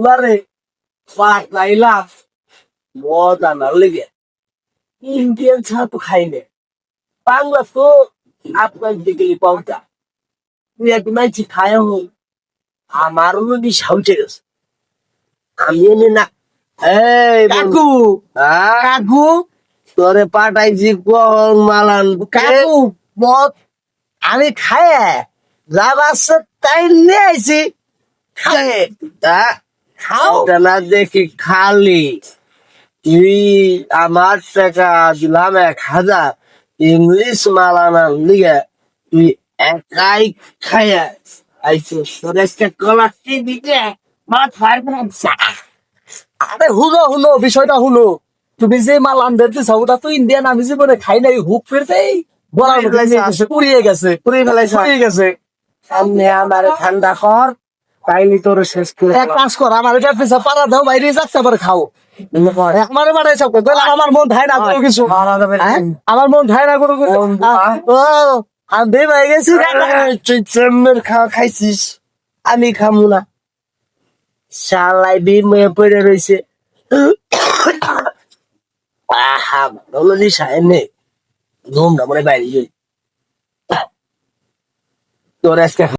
উলারে পাট লাইলাম মজা না লেগে ইন্ডিয়ান চা তো খাইলে বাংলা তো আপনার দিকে তুই একটু মাইছি খায় হোক আমারও নদী সাউচে গেছে আমি এনে না এই কাকু কাকু তোরে পাঠাইছি কোন মালান কাকু মত আমি খায় যাবাচ্ছে তাই নিয়ে আইছি খায় হ্যাঁ খাও। না দেখি খালি। তুই আমার টাকা দিলাম এক হাজার। ইংলিশ মালানার লিগে তুই একাই খাইয়া মাছ আরে হুনো হুনো বিষয়টা হুনো তুমি যে মাল আনতে দিছো ওটা তো ইন্ডিয়ান আমি জীবনে খাই নাই হুক ফিরতেই বলার পুড়িয়ে গেছে, পুড়িয়ে পুড়িয়ে পুড়িয়ে গেছে। সামনে আমার ঠান্ডা কর তাইলে তোর শেষ করে এক কাজ কর আমার এটা পিছা পাড়া দাও বাইরে যাচ্ছে আবার খাও। একবারে বাড়াই সব আমার মন ধায় না কোনো কিছু। হ্যাঁ? আমার মন ধায় না কোনো কিছু। আমি বেবাই গেছি খাওয়া খাইছিস? আমি খামু না। শালাই বিময়ে পড়ে রয়েছে আহা ভালো নিশা এনে ঘুম না মনে বাইরে যাই। তোর আজকে